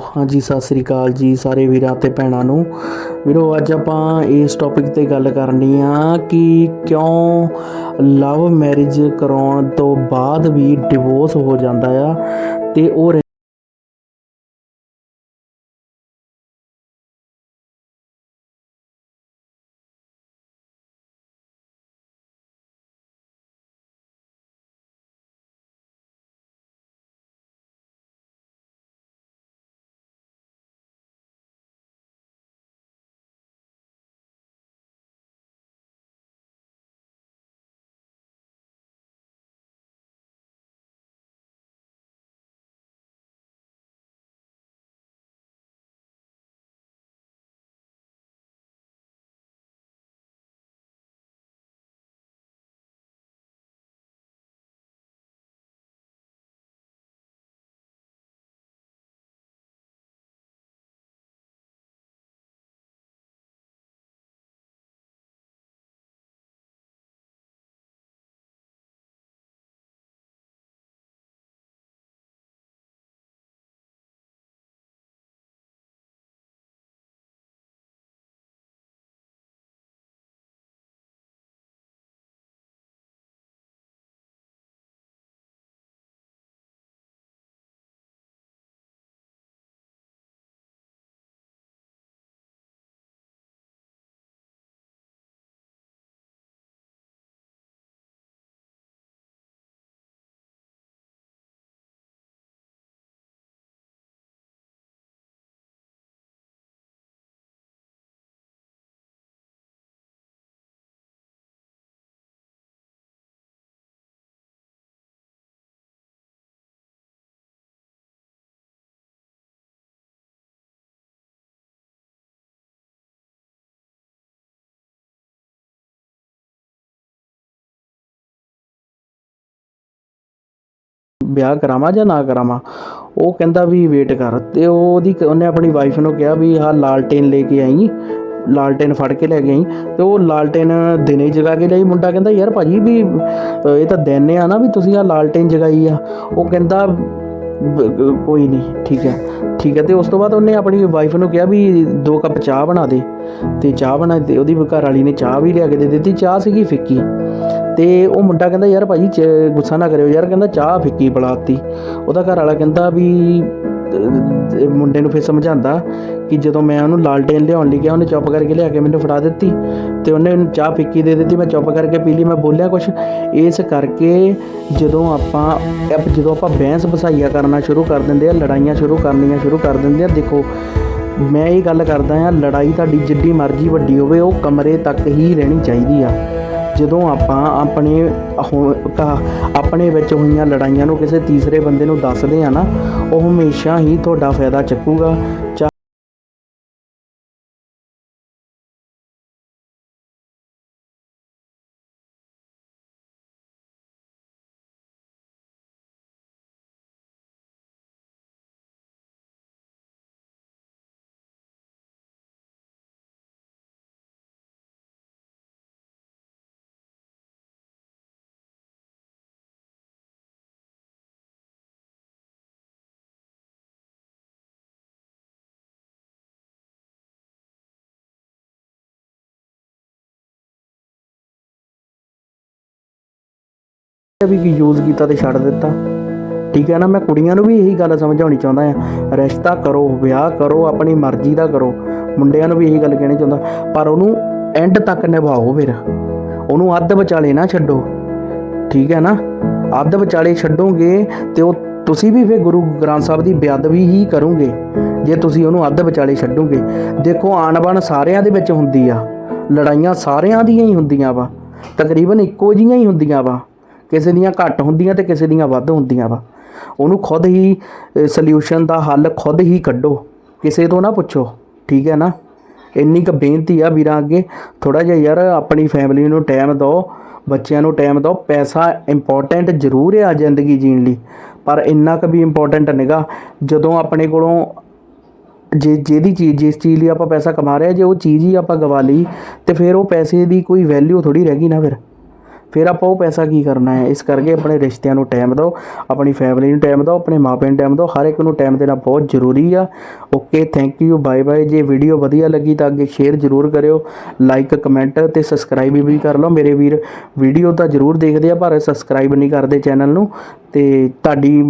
ਹਾਂਜੀ ਸਤਿ ਸ੍ਰੀ ਅਕਾਲ ਜੀ ਸਾਰੇ ਵੀਰਾਂ ਤੇ ਭੈਣਾਂ ਨੂੰ। ਵੀਰੋ, ਅੱਜ ਆਪਾਂ ਇਸ ਟੌਪਿਕ ਤੇ ਗੱਲ ਕਰਨੀ ਆ ਕਿ ਕਿਉਂ ਲਵ ਮੈਰਿਜ ਕਰਾਉਣ ਤੋਂ ਬਾਅਦ ਵੀ ਡਿਵੋਰਸ ਹੋ ਜਾਂਦਾ ਆ ਤੇ ਉਹ ਵਿਆਹ ਕਰਾਵਾਂ ਜਾਂ ਨਾ ਕਰਾਵਾਂ, ਉਹ ਕਹਿੰਦਾ ਵੀ ਵੇਟ ਕਰ। ਤੇ ਉਹ ਉਹਦੀ ਉਹਨੇ ਆਪਣੀ ਵਾਈਫ ਨੂੰ ਕਿਹਾ ਵੀ ਆਹ ਲਾਲਟੇਨ ਲੈ ਕੇ ਆਈ, ਲਾਲਟੇਨ ਫੜ ਕੇ ਲੈ ਕੇ ਆਈ। ਤੇ ਉਹ ਲਾਲਟੇਨ ਦਿਨੇ ਜਗਾ ਕੇ ਲਈ ਮੁੰਡਾ ਕਹਿੰਦਾ, ਯਾਰ ਭਾਜੀ ਵੀ ਇਹ ਤਾਂ ਦਿਨ ਆ ਨਾ ਵੀ ਤੁਸੀਂ ਆ ਲਾਲਟੇਨ ਜਗਾਈ ਆ। ਉਹ ਕਹਿੰਦਾ ਕੋਈ ਨਹੀਂ, ਠੀਕ ਹੈ ਠੀਕ ਹੈ। ਤੇ ਉਸ ਤੋਂ ਬਾਅਦ ਉਹਨੇ ਆਪਣੀ ਵਾਈਫ ਨੂੰ ਕਿਹਾ ਵੀ ਦੋ ਕੱਪ ਚਾਹ ਬਣਾ ਦੇ। ਤੇ ਚਾਹ ਬਣਾ ਤੇ ਉਹਦੀ ਘਰ ਵਾਲੀ ਨੇ ਚਾਹ ਵੀ ਲਿਆ ਕੇ ਦੇ ਦਿੱਤੀ। ਚਾਹ ਸੀਗੀ ਫਿੱਕੀ। ਤੇ ਉਹ ਮੁੰਡਾ ਕਹਿੰਦਾ, ਯਾਰ ਭਾਜੀ, ਚ- ਗੁੱਸਾ ਨਾ ਕਰਿਓ ਯਾਰ। ਕਹਿੰਦਾ, ਚਾਹ ਫਿੱਕੀ ਬਲਾਤੀ। ਉਹਦਾ ਘਰ ਵਾਲਾ ਕਹਿੰਦਾ ਵੀ ਮੁੰਡੇ ਨੂੰ ਫਿਰ ਸਮਝਾਉਂਦਾ ਕਿ ਜਦੋਂ ਮੈਂ ਉਹਨੂੰ ਲਾਲਟੇਨ ਲਿਆਉਣ ਲਈ ਕਿਹਾ, ਉਹਨੇ ਚੁੱਪ ਕਰਕੇ ਲਿਆ ਕੇ ਮੈਨੂੰ ਫੜਾ ਦਿੱਤੀ ਤੇ ਉਹਨੇ ਚਾਹ ਫਿੱਕੀ ਦੇ ਦਿੱਤੀ। ਮੈਂ ਚੁੱਪ ਕਰਕੇ ਪੀ ਲਈ, ਮੈਂ ਬੋਲਿਆ ਕੁਛ। ਇਸ ਕਰਕੇ ਜਦੋਂ ਆਪਾਂ ਜਦੋਂ ਆਪਾਂ ਬਹਿਸ ਬਸਾਈਆ ਕਰਨਾ ਸ਼ੁਰੂ ਕਰ ਦਿੰਦੇ ਆ, ਲੜਾਈਆਂ ਸ਼ੁਰੂ ਕਰਨੀਆਂ ਸ਼ੁਰੂ ਕਰ ਦਿੰਦੇ ਆ, ਦੇਖੋ, ਮੈਂ ਇਹ ਗੱਲ ਕਰਦਾ ਆ ਲੜਾਈ ਤੁਹਾਡੀ ਜਿੱਡੀ ਮਰਜ਼ੀ ਵੱਡੀ ਹੋਵੇ, ਉਹ ਕਮਰੇ ਤੱਕ ਹੀ ਰਹਿਣੀ ਚਾਹੀਦੀ ਆ। ਜਦੋਂ ਆਪਾਂ ਆਪਣੇ ਹੋ- ਆਪਣੇ ਵਿੱਚ ਹੋਈਆਂ ਲੜਾਈਆਂ ਨੂੰ ਕਿਸੇ ਤੀਸਰੇ ਬੰਦੇ ਨੂੰ ਦੱਸਦੇ ਆ ਨਾ, ਉਹ ਹਮੇਸ਼ਾ ਹੀ ਤੁਹਾਡਾ ਫਾਇਦਾ ਚੱਕੂਗਾ। ਵੀ ਕੀ ਯੂਜ਼ ਕੀਤਾ ਤੇ ਛੱਡ ਦਿੱਤਾ। ਠੀਕ ਹੈ ਨਾ, ਮੈਂ ਕੁੜੀਆਂ ਨੂੰ ਵੀ ਇਹੀ ਗੱਲ ਸਮਝਾਉਣੀ ਚਾਹੁੰਦਾ ਆ ਰਿਸ਼ਤਾ ਕਰੋ, ਵਿਆਹ ਕਰੋ, ਆਪਣੀ ਮਰਜ਼ੀ ਦਾ ਕਰੋ। ਮੁੰਡਿਆਂ ਨੂੰ ਵੀ ਇਹੀ ਗੱਲ ਕਹਿਣੀ ਚਾਹੁੰਦਾ। ਪਰ ਉਹਨੂੰ ਐਂਡ ਤੱਕ ਨਿਭਾਓ ਫਿਰ। ਉਹਨੂੰ ਅੱਧ ਵਿਚਾਲੇ ਨਾ ਛੱਡੋ। ਠੀਕ ਹੈ ਨਾ? ਅੱਧ ਵਿਚਾਲੇ ਛੱਡੋਗੇ ਤੇ ਉਹ ਤੁਸੀਂ ਵੀ ਫਿਰ ਗੁਰੂ ਗ੍ਰੰਥ ਸਾਹਿਬ ਦੀ ਬੇਅਦਬੀ ਹੀ ਕਰੋਗੇ। ਜੇ ਤੁਸੀਂ ਉਹਨੂੰ ਅੱਧ ਵਿਚਾਲੇ ਛੱਡੋਗੇ। ਦੇਖੋ, ਆਣ-ਬਣ ਸਾਰਿਆਂ ਦੇ ਵਿੱਚ ਹੁੰਦੀ ਆ। ਲੜਾਈਆਂ ਸਾਰਿਆਂ ਦੀਆਂ ਹੀ ਹੁੰਦੀਆਂ ਵਾ। ਤਕਰੀਬਨ ਇੱਕੋ ਜਿਹੀਆਂ ਹੀ ਹੁੰਦੀਆਂ ਵਾ। ਕਿਸੇ ਦੀਆਂ ਘੱਟ ਹੁੰਦੀਆਂ ਤੇ ਕਿਸੇ ਦੀਆਂ ਵੱਧ ਹੁੰਦੀਆਂ ਵਾ। ਉਹਨੂੰ ਖੁਦ ਹੀ ਸੋਲੂਸ਼ਨ ਦਾ ਹੱਲ ਖੁਦ ਹੀ ਕੱਢੋ। ਕਿਸੇ ਤੋਂ ਨਾ ਪੁੱਛੋ, ਠੀਕ ਹੈ ਨਾ? ਇੰਨੀ ਕੁ ਬੇਨਤੀ ਆ ਵੀਰਾਂ ਅੱਗੇ। ਥੋੜਾ ਜਿਹਾ ਯਾਰ ਆਪਣੀ ਫੈਮਿਲੀ ਨੂੰ ਟਾਈਮ ਦਿਓ, ਬੱਚਿਆਂ ਨੂੰ ਟਾਈਮ ਦਿਓ। ਪੈਸਾ ਇੰਪੋਰਟੈਂਟ ਜ਼ਰੂਰ ਹੈ ਜ਼ਿੰਦਗੀ ਜੀਣ ਲਈ, ਪਰ ਇੰਨਾ ਕੁ ਵੀ ਇੰਪੋਰਟੈਂਟ ਨਹੀਂਗਾ। ਜਦੋਂ ਆਪਣੇ ਕੋਲੋਂ ਜੇ, ਜਿਹਦੀ ਚੀਜ਼, ਜਿਸ ਚੀਜ਼ ਲਈ ਆਪਾਂ ਪੈਸਾ ਕਮਾ ਰਹੇ ਹਾਂ ਜੇ ਉਹ ਚੀਜ਼ ਹੀ ਆਪਾਂ ਗਵਾ ਲਈ, ਤੇ ਫਿਰ ਉਹ ਪੈਸੇ ਦੀ ਕੋਈ ਵੈਲਿਊ ਥੋੜੀ ਰਹਿ ਗਈ ਨਾ ਫਿਰ। ਫਿਰ ਆਪਾਂ ਉਹ ਪੈਸਾ ਕੀ ਕਰਨਾ ਹੈ? ਇਸ ਕਰਕੇ ਆਪਣੇ ਰਿਸ਼ਤਿਆਂ ਨੂੰ ਟਾਈਮ ਦਿਓ, ਆਪਣੀ ਫੈਮਿਲੀ ਨੂੰ ਟਾਈਮ ਦਿਓ, ਆਪਣੇ ਮਾਪਿਆਂ ਨੂੰ ਟਾਈਮ ਦਿਓ, ਹਰ ਇੱਕ ਨੂੰ ਟਾਈਮ ਦੇਣਾ ਬਹੁਤ ਜ਼ਰੂਰੀ ਆ। Okay thank you bye bye ਜੇ ਵੀਡੀਓ ਵਧੀਆ ਲੱਗੀ ਤਾਂ ਅੱਗੇ ਸ਼ੇਅਰ ਜ਼ਰੂਰ ਕਰਿਓ ਲਾਈਕ ਕਮੈਂਟ ਤੇ ਸਬਸਕ੍ਰਾਈਬ ਵੀ ਕਰ ਲਓ। ਮੇਰੇ ਵੀਰ ਵੀਡੀਓ ਤਾਂ ਜ਼ਰੂਰ ਦੇਖਦੇ ਆ, ਪਰ ਸਬਸਕ੍ਰਾਈਬ ਨਹੀਂ ਕਰਦੇ ਚੈਨਲ ਨੂੰ। ਤੇ ਤੁਹਾਡੀ